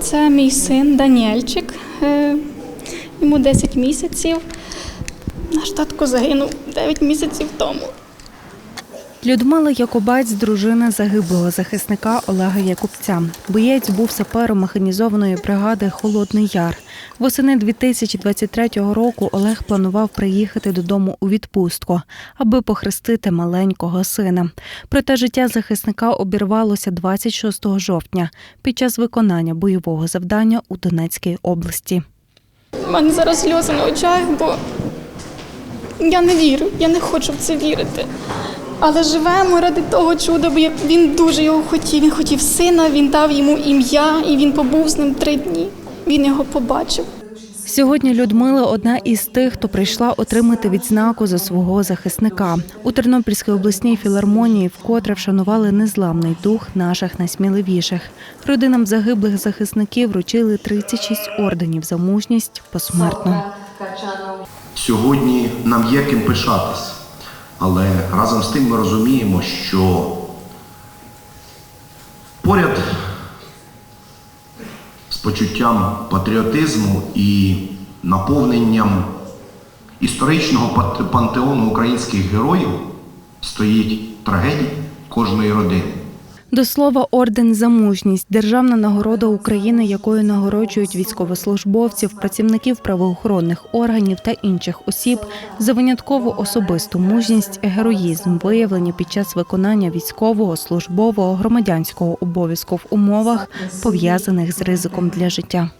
Це мій син Даніельчик. Е, Йому 10 місяців. Наш татко загинув 9 місяців тому. Людмила Якубець, дружина загиблого захисника Олега Якубця. Боєць був сапером механізованої бригади Холодний Яр. Восени 2023 року Олег планував приїхати додому у відпустку, аби похрестити маленького сина. Проте життя захисника обірвалося 26 жовтня під час виконання бойового завдання у Донецькій області. У мене зараз сльози на очах, бо я не вірю, я не хочу в це вірити. Але живемо ради того чуда, бо він дуже його хотів. Він хотів сина, він дав йому ім'я, і він побув з ним три дні. Він його побачив. Сьогодні Людмила одна із тих, хто прийшла отримати відзнаку за свого захисника. У Тернопільській обласній філармонії вкотре вшанували незламний дух наших найсміливіших. Родинам загиблих захисників вручили 36 орденів за мужність посмертно. Сьогодні нам є ким пишатись, але разом з тим ми розуміємо, що поряд з почуттям патріотизму і наповненням історичного пантеону українських героїв стоїть трагедія кожної родини. До слова, орден за мужність державна нагорода України, якою нагороджують військовослужбовців, працівників правоохоронних органів та інших осіб за виняткову особисту мужність, героїзм, виявлені під час виконання військового, службового, громадянського обов'язку в умовах, пов'язаних з ризиком для життя.